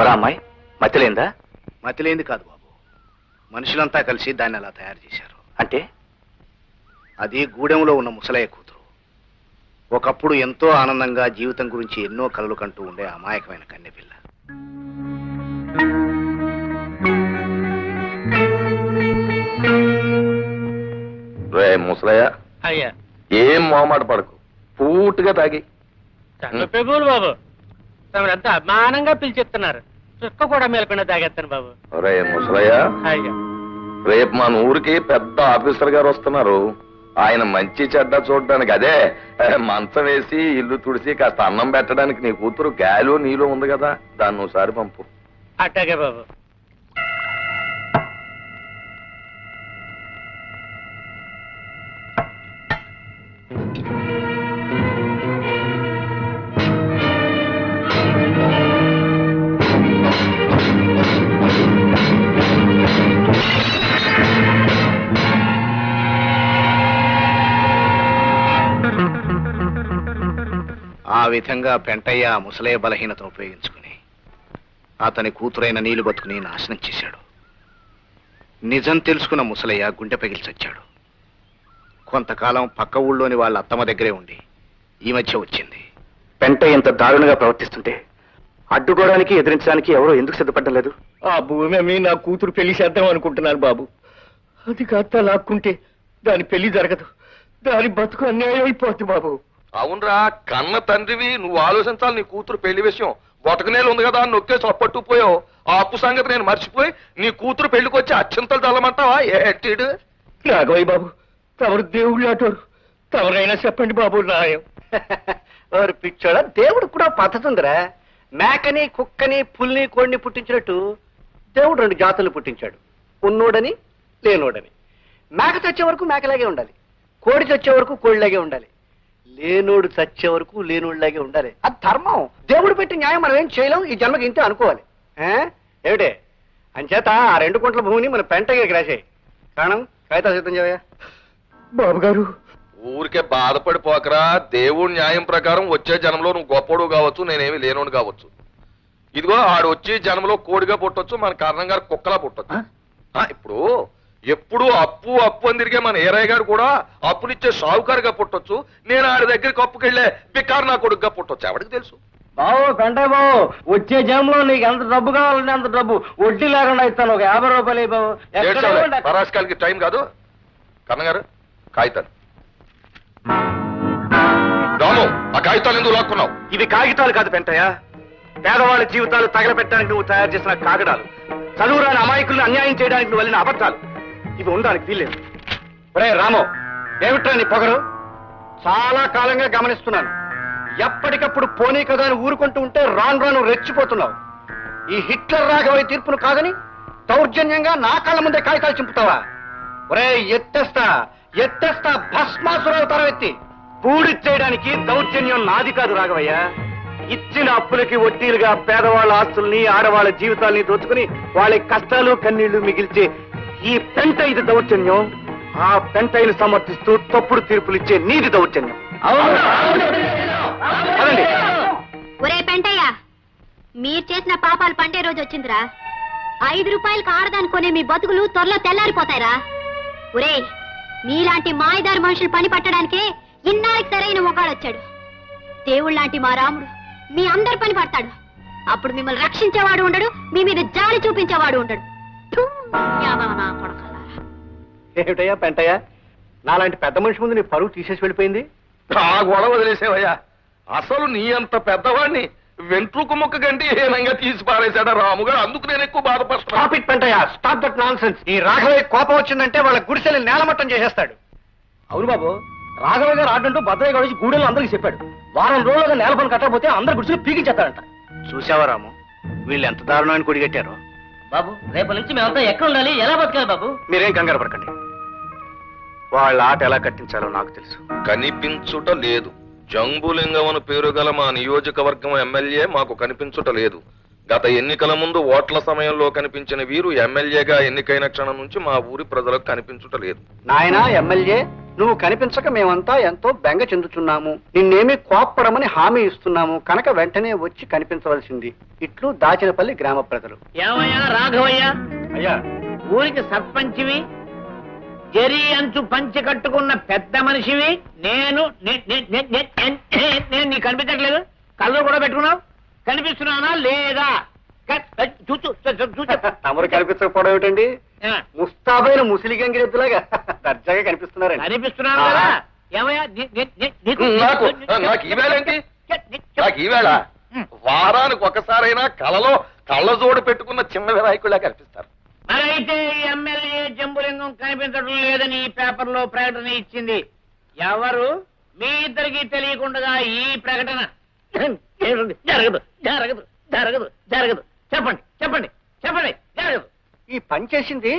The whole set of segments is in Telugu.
ఎవరా అమ్మాయి? మతిలేందా? మతిలేంది కాదు బాబు. మనుషులంతా కలిసి దాన్ని అలా తయారు చేశారు. అంటే? అది గూడెంలో ఉన్న ముసలయ్య కూతురు. ఒకప్పుడు ఎంతో ఆనందంగా జీవితం గురించి ఎన్నో కలలు కంటూ ఉండే అమాయకమైన కన్నెపిల్ల. రే ముసలయ్య అయ్యా. ఏం మొహమాట పడకు. పూర్తిగా తాగి. బాబు తమరంతా అభిమానంగా పిలిచిస్తున్నారు చుక్క కూడా మేలకుండా తాగేస్తాను బాబు. ముసలయ్య. రేపు మన ఊరికి పెద్ద ఆఫీసర్ గారు వస్తున్నారు. ఆయన మంచి చెడ్డ చూడడానికి అదే మంచం వేసి ఇల్లు తుడిసి కాస్త అన్నం పెట్టడానికి నీ కూతురు గాలి నీలో ఉంది కదా. దాన్ని ఒకసారి పంపు. అట్టాగే బాబు. విధంగా పెంటయ్య ఆ ముసలయ్య బలహీనతను ఉపయోగించుకుని అతని కూతురైన నీళ్ళు బతుకుని నాశనం చేశాడు. నిజం తెలుసుకున్న ముసలయ్య గుండె పగిల్చొచ్చాడు కొంతకాలం పక్క ఊళ్ళోని వాళ్ళ అత్తమ్మ దగ్గరే ఉండి ఈ మధ్య వచ్చింది. పెంట ఇంత దారుణంగా ప్రవర్తిస్తుంటే అడ్డుకోవడానికి ఎదిరించడానికి ఎవరో ఎందుకు సిద్ధపడడం లేదు? ఆ భూమి అమ్మి నా కూతురు పెళ్ళి చేద్దాం అనుకుంటున్నారు బాబు. అది కాస్త లాక్కుంటే దాని పెళ్ళి జరగదు. దాని బతుకు అన్యాయం అయిపోద్ది బాబు. అవునరా కన్న తండ్రివి నువ్వు ఆలోచించాలి నీ కూతురు పెళ్ళి విషయం. బొటకనేలు ఉంది కదా అని నొక్కేసి అప్పట్టుకుపోయావు. ఆ అప్పు సంగతి నేను మర్చిపోయి నీ కూతురు పెళ్ళికి వచ్చి అత్యంతలు చల్లమంటావా ఏటీడు రాఘవయ్య బాబు తమరు దేవుళ్ళు అటోరు తమరైనా చెప్పండి బాబు న్యాయం. వారు పిచ్చోడ దేవుడు కూడా పద్ధతి ఉందిరా మేకని కుక్కని పుల్ని కోడిని పుట్టించినట్టు దేవుడు రెండు జాతులు పుట్టించాడు. ఉన్నోడని లేనోడని. మేక చచ్చే వరకు మేకలాగే ఉండాలి. కోడి చచ్చే వరకు కోడిలాగే ఉండాలి. లేనోడు చచ్చే వరకు లేనోడిలాగే ఉండాలి. అది ధర్మం. దేవుడు పెట్టి న్యాయం మనం ఏం చేయలేం ఈ జన్మకి ఇంతే అనుకోవాలి. ఆ? ఏమిటే? అంచేత ఆ రెండు కుంట్ల భూమిని మన పెంటగా రాసాయి. కారణం? కవిత సిద్ధం చేయవయ్యా. బాబు గారు ఊరికే బాధపడిపోకరా. దేవుడి న్యాయం ప్రకారం వచ్చే జన్మలో నువ్వు గొప్పడు కావచ్చు నేనేమి లేనోడు కావచ్చు. ఇదిగో ఆడు వచ్చి జన్మలో కోడిగా పుట్టొచ్చు మన కారణం గారు కుక్కలా పుట్టొచ్చు. ఆ, ఇప్పుడు ఎప్పుడు అప్పు అప్పు అని తిరిగే మన ఏరయ్య గారు కూడా అప్పునిచ్చే షావుకారుగా పుట్టొచ్చు. నేను ఆడి దగ్గరికి అప్పుకెళ్ళే బికారు నా కొడుకుగా పుట్టొచ్చు. ఎవరికి తెలుసు? బాబు పెంటాయి బాబు వచ్చే జన్మలో నీకు ఎంత డబ్బు కావాలంటే అంత డబ్బు. వడ్డీ లేకుండా ఇస్తాను. ఒక యాభై రూపాయలు అక్కడ. పరాస్కాలకి టైం కాదు. కన్నగారు కాగితాలు. రాము ఆ కాగితాలు ఎందుకు లాక్కున్నావు? ఇవి కాగితాలు కాదు పెంటయ్య. పేదవాళ్ళ జీవితాలు తగలబెట్టడానికి నువ్వు తయారు చేసిన కాగడాలు చదువురాని అమాయకులను అన్యాయం చేయడానికి నువ్వు వెళ్ళిన అబద్ధాలు. ఇవి ఉండడానికి వీల్లేదు. ఒరే రాము ఏమిట్రా నీ పొగరు? చాలా కాలంగా గమనిస్తున్నాను. ఎప్పటికప్పుడు పోనీ కదా అని ఊరుకుంటూ ఉంటే రాను రాను రెచ్చిపోతున్నావు. ఈ హిట్లర్ రాఘవయ్య తీర్పును కాదని దౌర్జన్యంగా నా కాళ్ళ ముందే కాగితాలు చింపుతావా? ఒరే ఎత్తేస్తా ఎత్తేస్తా భస్మాసురవుతారా ఎత్తి పూడిచ్చేయడానికి దౌర్జన్యం నాది కాదు రాఘవయ్య. ఇచ్చిన అప్పులకి వడ్డీలుగా పేదవాళ్ళ ఆస్తుల్ని ఆడవాళ్ళ జీవితాల్ని దోచుకుని వాళ్ళ కష్టాలు కన్నీళ్ళు మిగిల్చి ఈ పెంట ఇది దౌర్జన్యం ఆ పెంటైని సమర్థిస్తూ తప్పుడు తీర్పులు ఇచ్చే నీది దౌర్జన్యం అదండి. ఒరే పెంటయ్య మీరు చేసిన పాపాలు పండే రోజు వచ్చిందిరా. ఐదు రూపాయలకు ఆడదాని కొనే మీ బతుకులు త్వరలో తెల్లారిపోతాయిరా. ఒరే మీలాంటి మాయదారి మనుషులు పని పట్టడానికే ఇన్నాళ్ళకి సరైన మొగాడొచ్చాడు దేవుళ్ళలాంటి మా రాముడు మీ అందరి పని పడతాడు. అప్పుడు మిమ్మల్ని రక్షించేవాడు ఉండడు మీ మీద జాలి చూపించేవాడు ఉండడు. ఏమిటయ్యా పెంటయ్యా? నాలాంటి పెద్ద మనిషి ముందు నీ పరువు తీసేసి వెళ్ళిపోయింది? ఆ గొడవ వదిలేసేవయ్యా. అసలు నీ అంత పెద్దవాడిని వెంట్రుకు ముక్క గంటి హీనంగా తీసి పారేశాడా రాముగారు? అందుకు నేను ఎక్కువ బాధపడుతున్నా స్టాప్ ఇట్ పెంటయ్యా. స్టాప్ దట్ నాన్ సెన్స్ ఈ రాఘవయ్య కోపం వచ్చిందంటే వాళ్ళ గుడిసెలు నేలమట్టం చేసేస్తాడు. అవును బాబు రాఘవ గారు ఆడంటూ భద్రయ్య గారు వచ్చి గూడెలో అందరికి చెప్పాడు. వారం రోజులుగా నేల పని కట్టకపోతే అందరు గుడిసెలు పీకించేస్తాడంట. చూసావా రాము? వీళ్ళు ఎంత దారుణాన్ని కొడిగట్టారో? బాబు రేపటి నుంచి మేమంతా ఎక్కడ ఉండాలి? ఎలా బతకాలి బాబు? మీరేం కంగారు పడకండి. వాళ్ళ ఆట ఎలా కట్టించాలో నాకు తెలుసు. కనిపించుట లేదు. జంబులింగం అని పేరు గల మా నియోజకవర్గం ఎమ్మెల్యే మాకు కనిపించుట లేదు. గత ఎన్నికల ముందు ఓట్ల సమయంలో కనిపించిన వీరు ఎమ్మెల్యేగా ఎన్నికైన క్షణం నుంచి మా ఊరి ప్రజలకు కనిపించుట లేదు. నాయన ఎమ్మెల్యే నువ్వు కనిపించక మేమంతా ఎంతో బెంగ చెందుతున్నాము నిన్నేమీ కోప్పడమని హామీ ఇస్తున్నాము. కనుక వెంటనే వచ్చి కనిపించవలసింది. ఇట్లు దాచినపల్లి గ్రామ ప్రజలు. ఏమయ్యా రాఘవయ్య? అయ్యా. ఊరికి సర్పంచివి? జరి అంచు పంచి కట్టుకున్న పెద్ద మనిషివి? నేను నే- నే- నే- నే- నే- నే- నేను నీకు కనిపించట్లేదు. కళ్ళు కూడా పెట్టుకున్నావు? కనిపిస్తున్నానా? లేదా? తమరు కనిపించకపోవడం ఏమిటండి? ముస్తాబైన ముసిలి గంగిరెద్దులాగా దర్జాగా కనిపిస్తున్నారండి. కనిపిస్తున్నాను కదా? ఏమయ్యా? నీ- నీ- నీ- నీకు- నాకు నాకు ఈవేళేంటి నాకు ఈవేళ వారానికి ఒకసారైనా కలలో కళ్ళజోడు పెట్టుకున్న చిన్న వినాయకుడిలా కనిపిస్తారు. మరైతే ఎమ్మెల్యే జంబులింగం కనిపించడం లేదని ఈ పేపర్లో ప్రకటన ఇచ్చింది. ఎవరు? మీ ఇద్దరికి తెలియకుండా ఈ ప్రకటన. జరగదు జరగదు జరగదు జరగదు జరగదు. చెప్పండి చెప్పండి చెప్పండి. ఈ పని చేసింది.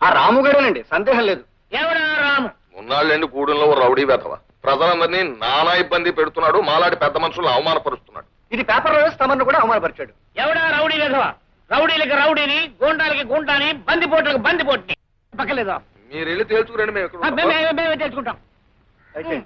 ఆ రాముగాడేనండి సందేహం లేదు. ఎవడా రాము? ఉన్నాళ్ళండి గూడెంలో రౌడీ వెధవ. ప్రజలందరినీ నానా ఇబ్బంది పెడుతున్నాడు మాలాంటి పెద్ద మనుషులను అవమానపరుస్తున్నాడు. ఇది పేపర్లో వేసి తమను కూడా అవమానపరిచాడు. ఎవడా రౌడీ విధవ? రౌడీలకి రౌడీని గూండాలకి గుంటాని బందిపోట్లకు బందిపోట్ని. పక్కలేదా? మీరు వెళ్ళి తేల్చుకురండి మేము ఇక్కడ ఉన్నాం. మేమే మేమే తెచ్చుకుంటాం అయితే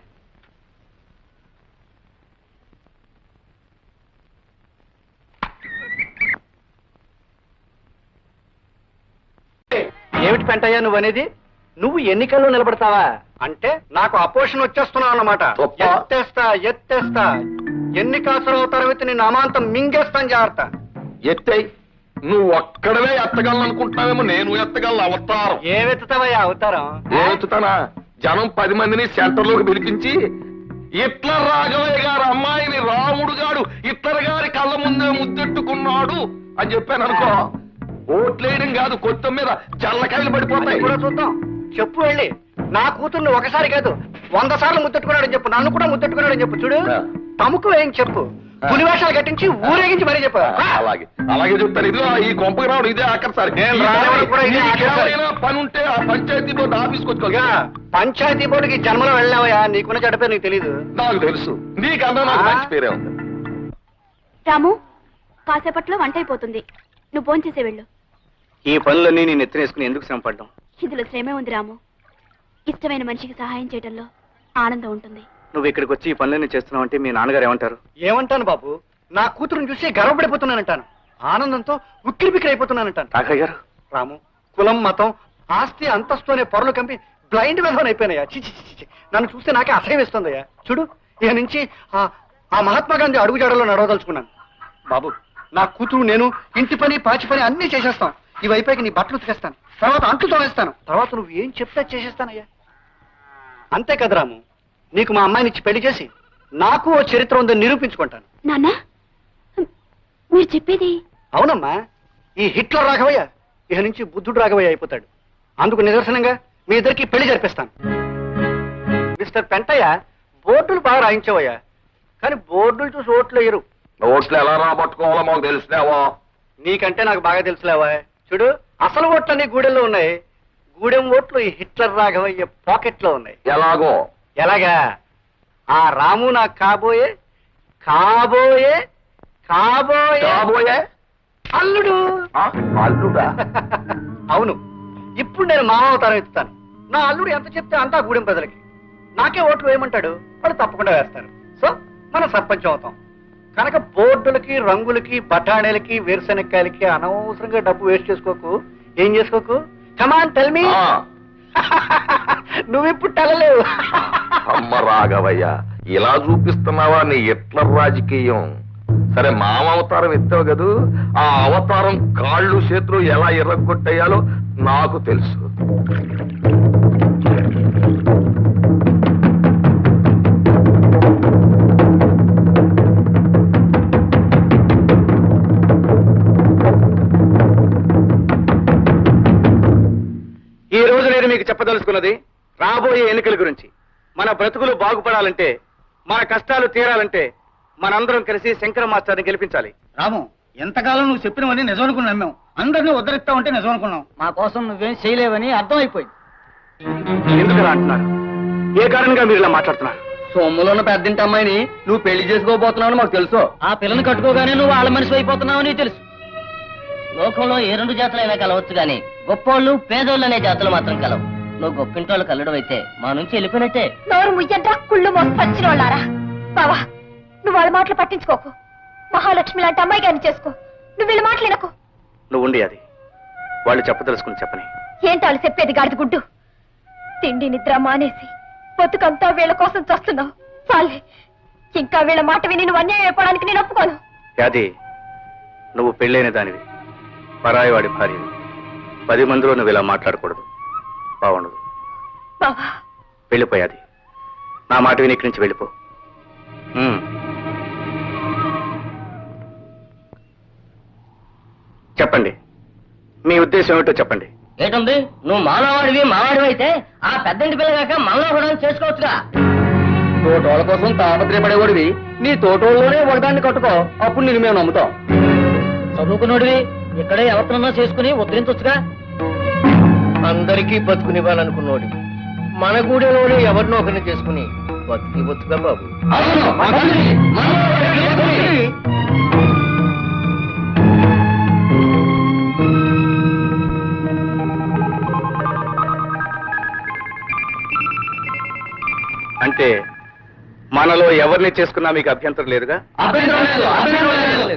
ఏమిటి పెంటయ్యా నువ్వు అనేది? నువ్వు ఎన్నికల్లో నిలబడతావా? అంటే నాకు అపోషన్ వచ్చేస్తున్నావు అన్నమాట. ఎత్తేస్తా ఎత్తేస్తా. ఎన్ని కాసులు అవుతారో నేను అమాంతం మింగేస్తాను జాగ్రత్త. ఎత్తేయ్ నువ్వు ఒక్కడవే ఎత్తగలనుకుంటున్నావేమో నేను ఎత్తగలను అవతారం. ఏవెత్తుతావయ్యా అవుతారం? ఏతుతానా జనం పది మందిని సెంటర్లోకి పిలిపించి ఇట్లర్ రాఘవయ్య గారు అమ్మాయిని రాముడు గాడు ఇట్లర్ గారి కళ్ళ ముందే ముద్దెట్టుకున్నాడు అని చెప్పాను అనుకో. ఓట్లేయడం కాదు కొత్త మీద జల్లకాయలు పడిపోతాయి. కూడా చూద్దాం. చెప్పు వెళ్ళి. నా కూతుర్ని ఒకసారి కాదు వంద సార్లు ముద్దెట్టుకున్నాడని చెప్పు. నన్ను కూడా ముద్దెట్టుకున్నాడని చెప్పు. చూడు. తమకు ఏం చెప్పు. పులివేషాలు కట్టించి ఊరేగించి మరీ చెప్పు. అలాగే. అలాగే చెప్తాను. ఇదిగో ఈ కొంపకి రావడం ఇదే ఆఖరిసారి ఇదే పని ఉంటే ఆ పంచాయతీ బోర్డు ఆఫీస్కి వచ్చుకోగా పంచాయతీ బోర్డుకి జన్మలో వెళ్ళావయ్యా? నీకున్న చెడ్డ పేరు నీకు తెలీదు. నాకు తెలుసు. నీకన్నా నాకు? మంచి పేరే ఉంది. రాము కాసేపట్లో వంట అయిపోతుంది. నువ్వు భోంచేసే వెళ్ళు. ఈ పనులన్నీ నేను ఎత్తినేసుకుని ఎందుకు శ్రమ పడ్డాం ఇందులో శ్రమే ఉంది రాము. ఇష్టమైన మనిషికి సహాయం చేయడంలో ఆనందం ఉంటుంది. నువ్వు ఇక్కడికి వచ్చి ఈ పనులన్నీ చేస్తున్నావు అంటే మీ నాన్నగారు ఏమంటారు? ఏమంటాను బాబు? నా కూతురుని చూసి గర్వపడిపోతున్నానంటాను. ఆనందంతో ఉక్కిరి బిక్కిరి అయిపోతున్నానంటాను రాఘయ్య గారు. రాము కులం మతం ఆస్తి అంతస్తు అనే పొరలు కంపి బ్లైండ్ విధవన్ అయిపోయినాయా? చి చి, చి, చి. నన్ను చూస్తే నాకే అసహ్యం వేస్తుందయ్యా. చూడు ఇక నుంచి ఆ ఆ మహాత్మా గాంధీ అడుగుజాడలో నడవదలుచుకున్నాను. బాబు నా కూతురు నేను ఇంటి పని పాచి పని అన్నీ చేసేస్తాం. ఇవి అయిపోయాక నీ బట్టలు ఉతికేస్తాను. తర్వాత అంట్లు తోనేస్తాను తర్వాత నువ్వు ఏం చెప్తే చేసేస్తానయ్యా. అంతే కదా రాము? నీకు మా అమ్మాయిని ఇచ్చి పెళ్ళి చేసి నాకు ఓ చరిత్ర ఉందని నిరూపించుకుంటాను. నాన్న మీరు చెప్పేది? అవునమ్మా ఈ హిట్లర్ రాఘవయ్య ఇక నుంచి బుద్ధుడు రాఘవయ్య అయిపోతాడు. అందుకు నిదర్శనంగా మీ ఇద్దరికి పెళ్ళి జరిపిస్తాను. మిస్టర్ పెంటయ్య బోర్డులు బాగా రాయించావయ్యా. కానీ బోర్డులు చూసి ఓట్లు వేయరు. ఓట్లు ఎలా రాబట్టుకోవాలో మాకు తెలిసినావో? నీకంటే నాకు బాగా తెలుసులేవా? చూడు అసలు ఓట్లన్నీ గూడెంలో ఉన్నాయి. గూడెం ఓట్లు ఈ హిట్లర్ రాఘవయ్య పాకెట్లో ఉన్నాయి. ఎలాగో? ఎలాగా? ఆ రాము నాకు కాబోయే కాబోయే కాబోయే. కాబోయే? అల్లుడు. అల్లుడా? అవును. ఇప్పుడు నేను మామ అవతారం ఎత్తుతాను. నా అల్లుడు ఎంత చెప్తే అంతా గూడెం ప్రజలకి. నాకే ఓట్లు వేయమంటాడు వాళ్ళు తప్పకుండా వేస్తారు. సో మనం సర్పంచ్ అవుతాం. కనుక బోర్డులకి రంగులకి బఠాణీలకి వేరుశెనక్కాయలకి అనవసరంగా డబ్బు వేస్ట్ చేసుకోకు. ఏం చేసుకోకు? కమాన్ టెల్ మీ ఆ, నువ్వు ఇప్పుడు టెలలేవు అమ్మ రాఘవయ్య ఇలా చూపిస్తున్నావా నీ ఎట్ల రాజకీయం? సరే మామ అవతారం ఎత్తావు కదూ? ఆ అవతారం కాళ్ళు చేతులు ఎలా ఎర్రగొట్టేయాలో నాకు తెలుసు. మీకు చెప్పదలుచుకున్నది రాబోయే ఎన్నికల గురించి. మన బ్రతుకులు బాగుపడాలంటే మన కష్టాలు తీరాలంటే మనందరం కలిసి శంకర మాస్టర్ని గెలిపించాలి. రాము ఎంతకాలం నువ్వు చెప్పినవన్నీ నిజం అనుకుని నమ్మాం. అందరినీ ఉద్ధరిస్తా ఉంటే నిజం అనుకున్నాం మా కోసం నువ్వేం చేయలేవని అర్థమైపోయింది. ఎందుకు అలా అంటున్నారు? ఏ కారణంగా మీరు ఇలా మాట్లాడుతున్నారు? సొమ్ములో ఉన్న పెద్దింటి అమ్మాయిని నువ్వు పెళ్ళి చేసుకోబోతున్నావు మాకు తెలుసు. ఆ పిల్లని కట్టుకోగానే నువ్వు వాళ్ళ మనిషి అయిపోతున్నావని తెలుసు. లోకంలో ఏ రెండు జాతులైనా కలవచ్చు గాని గొప్పోళ్ళు పేదోళ్ళు అనే జాతులు మాత్రం కలవు. నువ్వు గొప్పింటోళ్ళు కల్లడం అయితే మా నుంచి వెళ్ళిపోయినట్టే. నోరు కుళ్ళు మోసచ్చిన వాళ్ళారా బావా నువ్వు వాళ్ళ మాటలు పట్టించుకోకు. మహాలక్ష్మి లాంటి అమ్మాయి గారిని చేసుకో. నువ్వు వీళ్ళ మాటలు వినకు. నువ్వు ఉండి అది. వాళ్ళు చెప్పదలుచుకుని చెప్పని. ఏంటి వాళ్ళు చెప్పేది గాడిద గుడ్డు? తిండి నిద్ర మానేసి బతుకంతా వీళ్ళ కోసం చస్తున్నావు. చాలే ఇంకా వీళ్ళ మాట విని నువ్వు అన్యాయం అయిపోవడానికి నేను ఒప్పుకోను. యాది నువ్వు పెళ్ళైన దానివి. పరాయి వాడి భార్యవి పది మందిలో నువ్వు ఇలా మాట్లాడకూడదు. బాగుండదు. బావా వెళ్ళిపోయాది. నా మాట విని ఇక్కడి నుంచి వెళ్ళిపో. ఉమ్. చెప్పండి. మీ ఉద్దేశం ఏమిటో చెప్పండి. ఏటుంది? నువ్వు మానవాడివి మావాడివి అయితే ఆ పెద్దంటి పిల్లగాక మనలో కూడా చేసుకోవచ్చుగా. తోటోళ్ళ కోసం తాపత్రయపడేవాడివి. నీ తోటోళ్ళలోనే ఒకదాన్ని కట్టుకో. అప్పుడు నేను మేము నమ్ముతాం. చదువుకున్నోడివి ఇక్కడే ఎవరినన్నా చేసుకుని ఉద్ధరించొచ్చుగా. అందరికీ బతుకునివ్వాలనుకున్నోడి. మన గూడెలోనే ఎవరినో ఒకరిని చేసుకుని బతుకి బతుగా బాబు అంటే మనలో ఎవరిని చేసుకున్నా మీకు అభ్యంతరం లేదుగా? అయితే నేను నీలమ్మను పెళ్ళి